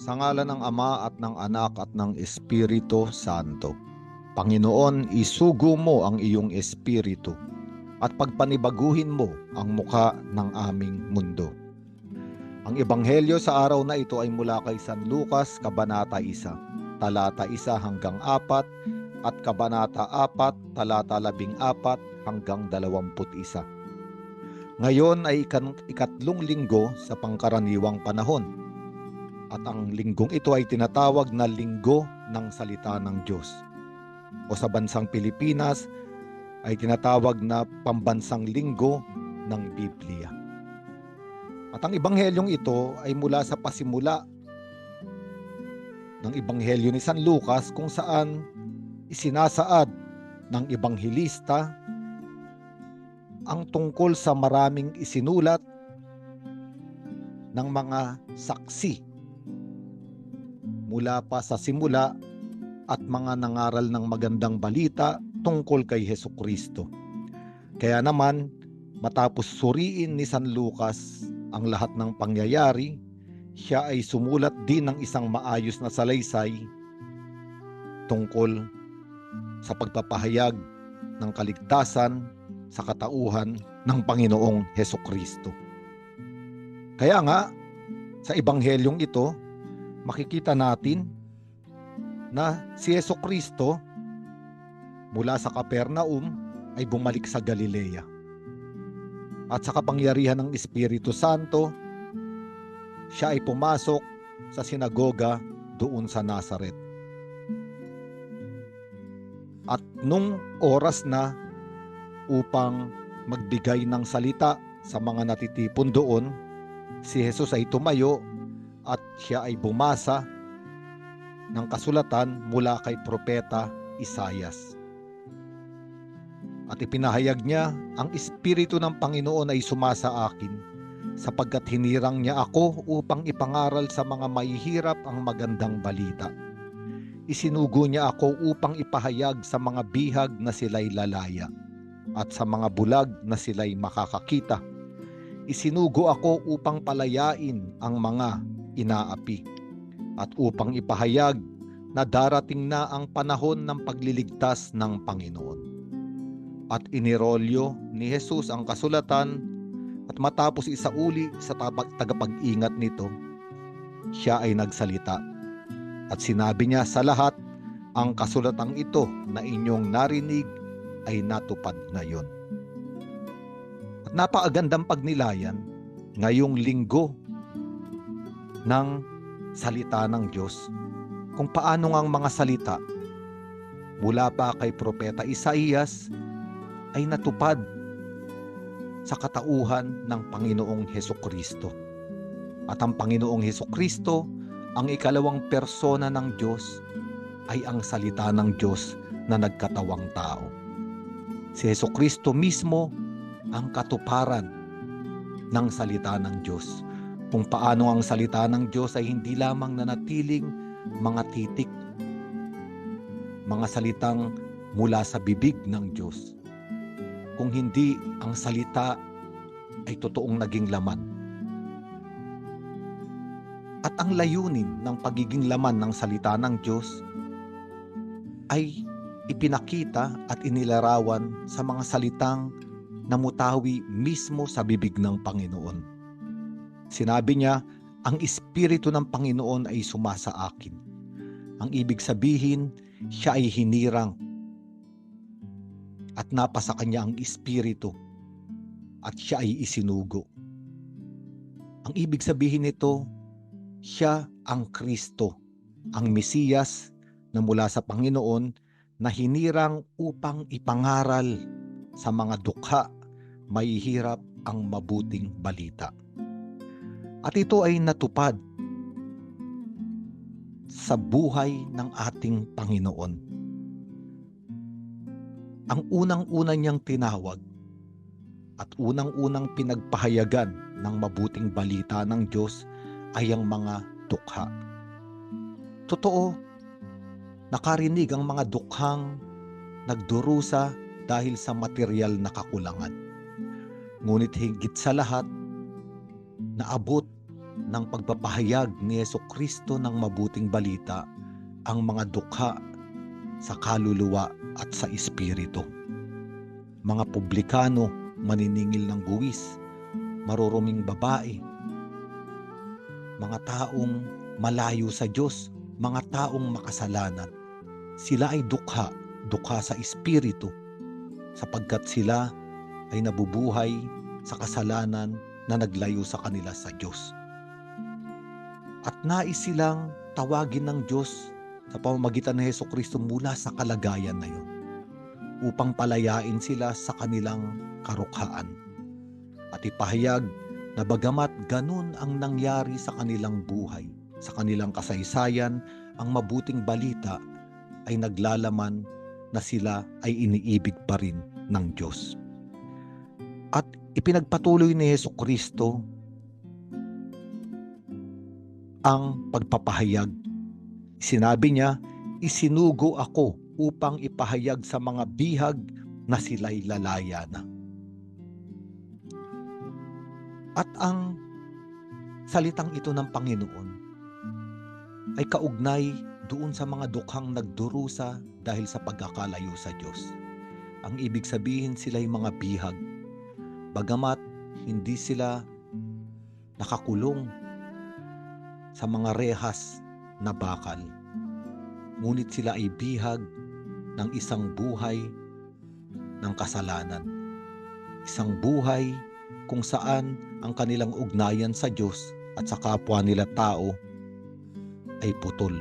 Sa ngalan ng Ama at ng Anak at ng Espiritu Santo. Panginoon, isugo mo ang iyong espiritu at pagpanibaguhin mo ang muka ng aming mundo. Ang ebanghelyo sa araw na ito ay mula kay San Lucas, Kabanata 1, talata 1 hanggang 4 at Kabanata 4, talata 14 hanggang 21. Ngayon ay ikan, ikatlong linggo sa pangkaraniwang panahon. At ang linggong ito ay tinatawag na linggo ng salita ng Diyos. O sa bansang Pilipinas ay tinatawag na pambansang linggo ng Biblia. At ang ebanghelyong ito ay mula sa pasimula ng ebanghelyo ni San Lucas kung saan isinasaad ng ebanghelista ang tungkol sa maraming isinulat ng mga saksi mula pa sa simula at mga nangaral ng magandang balita tungkol kay Heso Kristo. Kaya naman, matapos suriin ni San Lucas ang lahat ng pangyayari, siya ay sumulat din ng isang maayos na salaysay tungkol sa pagpapahayag ng kaligtasan sa katauhan ng Panginoong Heso Kristo. Kaya nga, sa ebanghelyong ito, makikita natin na si Yeso Kristo mula sa Capernaum ay bumalik sa Galilea. At sa kapangyarihan ng Espiritu Santo, siya ay pumasok sa sinagoga doon sa Nazaret. At nung oras na upang magbigay ng salita sa mga natitipon doon, si Jesus ay tumayo at siya ay bumasa ng kasulatan mula kay propeta Isayas. At ipinahayag niya, ang Espiritu ng Panginoon ay sumasa akin sapagkat hinirang niya ako upang ipangaral sa mga mahihirap ang magandang balita. Isinugo niya ako upang ipahayag sa mga bihag na sila'y lalaya at sa mga bulag na sila'y makakakita. Isinugo ako upang palayain ang mga inaapi at upang ipahayag na darating na ang panahon ng pagliligtas ng Panginoon. At inirolyo ni Jesus ang kasulatan at matapos isauli sa tagapag-ingat nito, siya ay nagsalita. At sinabi niya sa lahat, ang kasulatang ito na inyong narinig ay natupad ngayon. At napakagandang pagnilayan ngayong linggo ng salita ng Diyos kung paano ang mga salita mula pa kay Propeta Isaías ay natupad sa katauhan ng Panginoong Heso Kristo. At ang Panginoong Heso Kristo, ang ikalawang persona ng Diyos, ay ang salita ng Diyos na nagkatawang tao. Si Heso Kristo mismo ang katuparan ng salita ng Diyos. Kung paano ang salita ng Diyos ay hindi lamang nanatiling mga titik, mga salitang mula sa bibig ng Diyos, kung hindi ang salita ay totoong naging laman. At ang layunin ng pagiging laman ng salita ng Diyos ay ipinakita at inilarawan sa mga salitang namutawi mismo sa bibig ng Panginoon. Sinabi niya, ang Espiritu ng Panginoon ay sumasa akin. Ang ibig sabihin, siya ay hinirang at napasa kanya ang espiritu at siya ay isinugo. Ang ibig sabihin nito, siya ang Kristo, ang Mesiyas na mula sa Panginoon na hinirang upang ipangaral sa mga dukha, mahihirap ang mabuting balita. At ito ay natupad sa buhay ng ating Panginoon ang unang-una niyang tinawag at unang-unang pinagpahayagan ng mabuting balita ng Diyos ay ang mga dukha. Totoo, nakarinig ang mga dukhang nagdurusa dahil sa material na kakulangan. Ngunit higit sa lahat, naabot ng pagpapahayag ni Yeso Kristo ng mabuting balita ang mga dukha sa kaluluwa at sa espiritu. Mga publikano, maniningil ng buwis, maruruming babae, mga taong malayo sa Diyos, mga taong makasalanan. Sila ay dukha, dukha sa espiritu, sapagkat sila ay nabubuhay sa kasalanan na naglayo sa kanila sa Diyos. At nais silang tawagin ng Diyos sa pamamagitan ni Heso Kristo mula sa kalagayan na yun upang palayain sila sa kanilang karukhaan at ipahayag na bagamat ganun ang nangyari sa kanilang buhay, sa kanilang kasaysayan, ang mabuting balita ay naglalaman na sila ay iniibig pa rin ng Diyos. At ipinagpatuloy ni Yeso Kristo ang pagpapahayag. Sinabi niya, isinugo ako upang ipahayag sa mga bihag na sila'y lalaya na. At ang salitang ito ng Panginoon ay kaugnay doon sa mga dukhang nagdurusa dahil sa pagkakalayo sa Diyos. Ang ibig sabihin sila'y mga bihag. Bagamat hindi sila nakakulong sa mga rehas na bakal. Ngunit sila ay bihag ng isang buhay ng kasalanan. Isang buhay kung saan ang kanilang ugnayan sa Diyos at sa kapwa nila tao ay putol.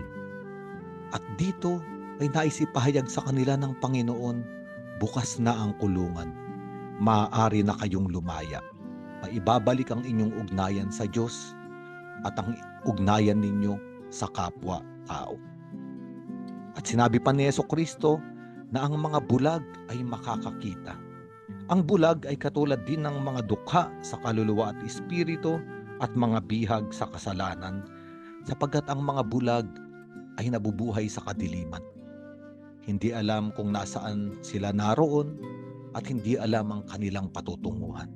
At dito ay naisipahayag sa kanila ng Panginoon, bukas na ang kulungan. Maaari na kayong lumaya. Maibabalik ang inyong ugnayan sa Diyos at ang ugnayan ninyo sa kapwa tao. At sinabi pa ni Yeso Kristo na ang mga bulag ay makakakita. Ang bulag ay katulad din ng mga dukha sa kaluluwa at espiritu at mga bihag sa kasalanan sapagkat ang mga bulag ay nabubuhay sa kadiliman. Hindi alam kung nasaan sila naroon at hindi alam ang kanilang patutunguhan.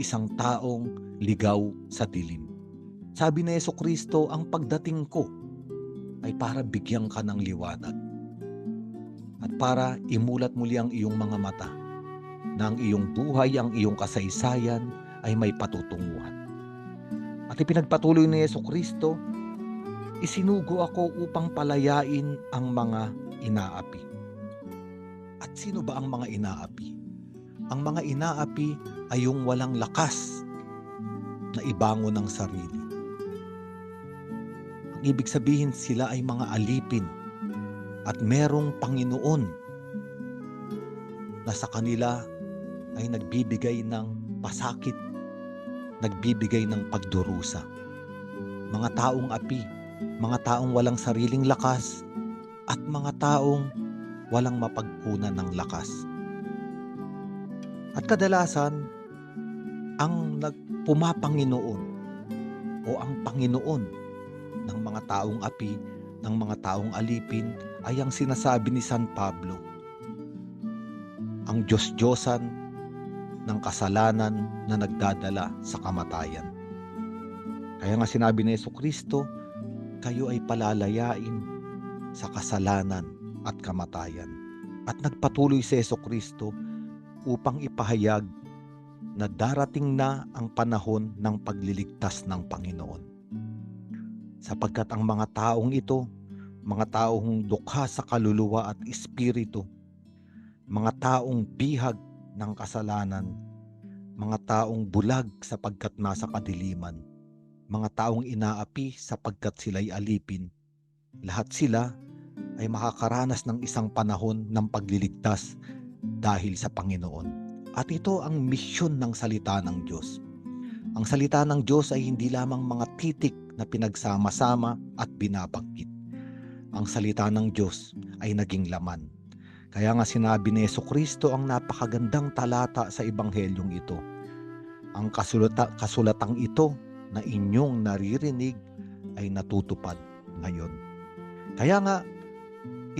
Isang taong ligaw sa dilim. Sabi ni Yeso Kristo, ang pagdating ko ay para bigyan ka ng liwanag at para imulat muli ang iyong mga mata na ang iyong buhay, ang iyong kasaysayan ay may patutunguhan. At ipinagpatuloy ni Yeso Kristo, isinugo ako upang palayain ang mga inaapi. At sino ba ang mga inaapi? Ang mga inaapi ay yung walang lakas na ibangon ng sarili. Ang ibig sabihin sila ay mga alipin at merong Panginoon na sa kanila ay nagbibigay ng pasakit, nagbibigay ng pagdurusa. Mga taong api, mga taong walang sariling lakas, at mga taong walang mapagkunan ng lakas. At kadalasan, ang nagpumapanginoon o ang Panginoon ng mga taong api, ng mga taong alipin ay ang sinasabi ni San Pablo. Ang Diyos-Diyosan ng kasalanan na nagdadala sa kamatayan. Kaya nga sinabi ni Yeso Kristo, kayo ay palalayain sa kasalanan at kamatayan. At nagpatuloy si Yeso Kristo upang ipahayag na darating na ang panahon ng pagliligtas ng Panginoon. Sapagkat ang mga taong ito, mga taong dukha sa kaluluwa at espiritu, mga taong bihag ng kasalanan, mga taong bulag sapagkat nasa kadiliman, mga taong inaapi sapagkat sila'y alipin, lahat sila ay makakaranas ng isang panahon ng pagliligtas dahil sa Panginoon. At ito ang misyon ng salita ng Diyos. Ang salita ng Diyos ay hindi lamang mga titik na pinagsama-sama at binabagkit. Ang salita ng Diyos ay naging laman. Kaya nga sinabi ni Yeso Kristo ang napakagandang talata sa Ebanghelyong ito. Ang kasulata, kasulatang ito na inyong naririnig ay natutupad ngayon. Kaya nga,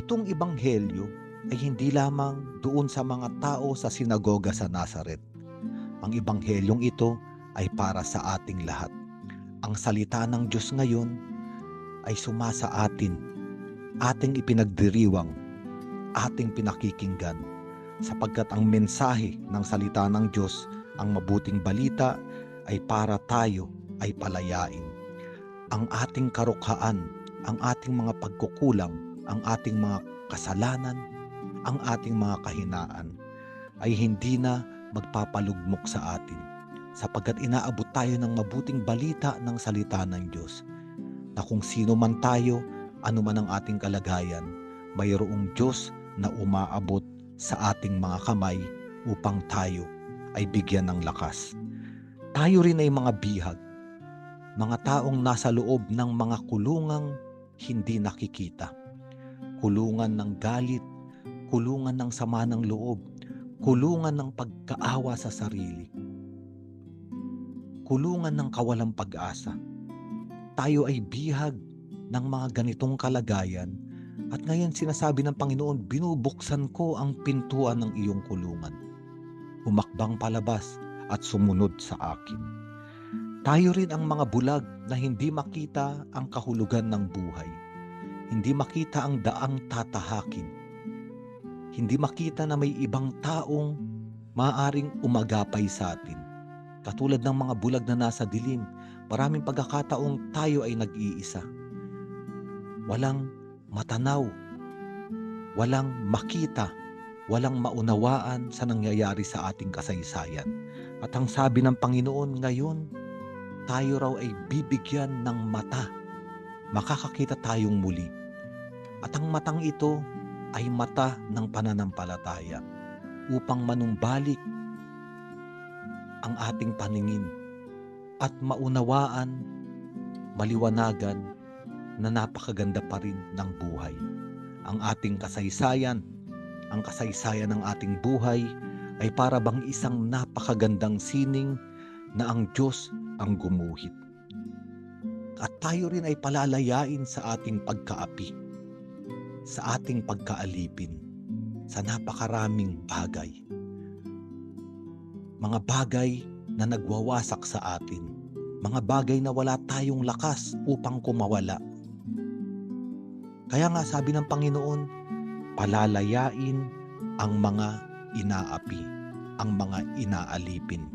itong Ebanghelyo ay hindi lamang doon sa mga tao sa sinagoga sa Nazaret. Ang Ebanghelyong ito ay para sa ating lahat. ang salita ng Diyos ngayon ay sumasa atin, ating ipinagdiriwang, ating pinakikinggan, sapagkat ang mensahe ng salita ng Diyos, ang mabuting balita, ay para tayo ay palayain. Ang ating karukhaan, ang ating mga pagkukulang, ang ating mga kasalanan, ang ating mga kahinaan, ay hindi na magpapalugmok sa atin sapagkat inaabot tayo ng mabuting balita ng salita ng Diyos na kung sino man tayo, ano man ang ating kalagayan, mayroong Diyos na umaabot sa ating mga kamay upang tayo ay bigyan ng lakas. Tayo rin ay mga bihag, mga taong nasa loob ng mga kulungang hindi nakikita. Kulungan ng galit, kulungan ng sama ng loob, kulungan ng pagkaawa sa sarili, kulungan ng kawalang pag-asa. Tayo ay bihag ng mga ganitong kalagayan at ngayon sinasabi ng Panginoon, binubuksan ko ang pintuan ng iyong kulungan. Umakbang palabas at sumunod sa akin. Tayo rin ang mga bulag na hindi makita ang kahulugan ng buhay. Hindi makita ang daang tatahakin. Hindi makita na may ibang taong maaring umagapay sa atin. Katulad ng mga bulag na nasa dilim, maraming pagkakataong tayo ay nag-iisa. Walang matanaw, walang makita, walang maunawaan sa nangyayari sa ating kasaysayan. At ang sabi ng Panginoon ngayon, tayo raw ay bibigyan ng mata. Makakakita tayong muli. At ang matang ito ay mata ng pananampalataya upang manumbalik ang ating paningin at maunawaan, maliwanagan na napakaganda pa rin ng buhay. Ang ating kasaysayan, ang kasaysayan ng ating buhay ay para bang isang napakagandang sining na ang Diyos ang gumuhit. At tayo rin ay palalayain sa ating pagkaapi, sa ating pagkaalipin, sa napakaraming bagay. Mga bagay na nagwawasak sa atin, mga bagay na wala tayong lakas upang kumawala. Kaya nga sabi ng Panginoon, palalayain ang mga inaapi, ang mga inaalipin.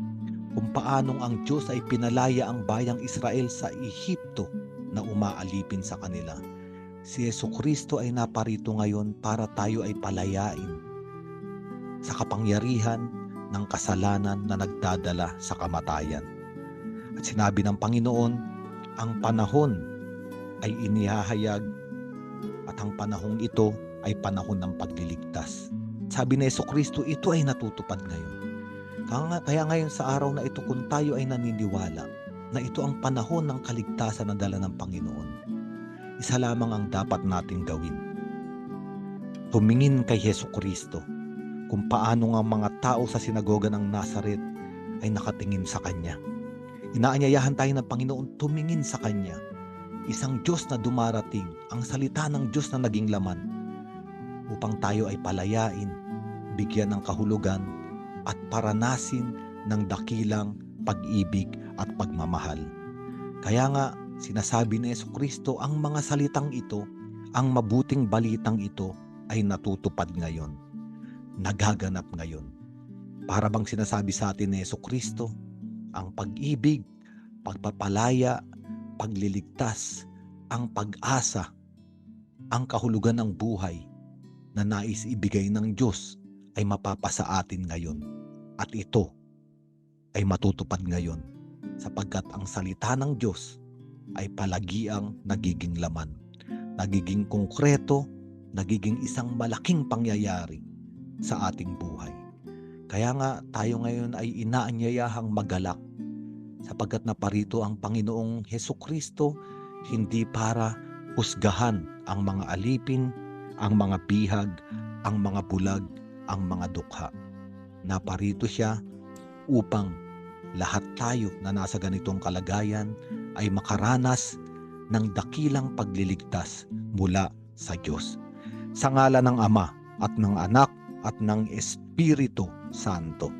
Kung paanong ang Diyos ay pinalaya ang bayang Israel sa Ehipto na umaalipin sa kanila. Si Yesu Kristo ay naparito ngayon para tayo ay palayain sa kapangyarihan ng kasalanan na nagdadala sa kamatayan. At sinabi ng Panginoon, ang panahon ay inihahayag at ang panahong ito ay panahon ng pagliligtas. Sabi ni Yeso Kristo, ito ay natutupad ngayon. Kaya ngayon sa araw na ito, kung tayo ay naniniwala na ito ang panahon ng kaligtasan na dala ng Panginoon, isa lamang ang dapat nating gawin. Tumingin kay Yeso Kristo kung paano nga mga tao sa sinagoga ng Nazaret ay nakatingin sa Kanya. Inaanyayahan tayo ng Panginoon tumingin sa Kanya. Isang Diyos na dumarating, ang salita ng Diyos na naging laman upang tayo ay palayain, bigyan ng kahulugan at paranasin ng dakilang pag-ibig at pagmamahal. Kaya nga, sinasabi ni Yeso Kristo, ang mga salitang ito, ang mabuting balitang ito ay natutupad ngayon nagaganap ngayon. Para bang sinasabi sa atin ni Yeso Kristo, ang pag-ibig, pagpapalaya, pagliligtas, ang pag-asa, ang kahulugan ng buhay na nais ibigay ng Diyos ay mapapasa atin ngayon. At ito ay matutupad ngayon sapagkat ang salita ng Diyos ay palagiang nagiging laman, nagiging konkreto, nagiging isang malaking pangyayari sa ating buhay. Kaya nga tayo ngayon ay inaanyayahang magalak sapagkat naparito ang Panginoong Heso Kristo hindi para husgahan ang mga alipin, ang mga bihag, ang mga bulag, ang mga dukha. Naparito siya upang lahat tayo na nasa ganitong kalagayan ay makaranas ng dakilang pagliligtas mula sa Diyos. Sa ngala ng Ama at ng Anak at ng Espiritu Santo.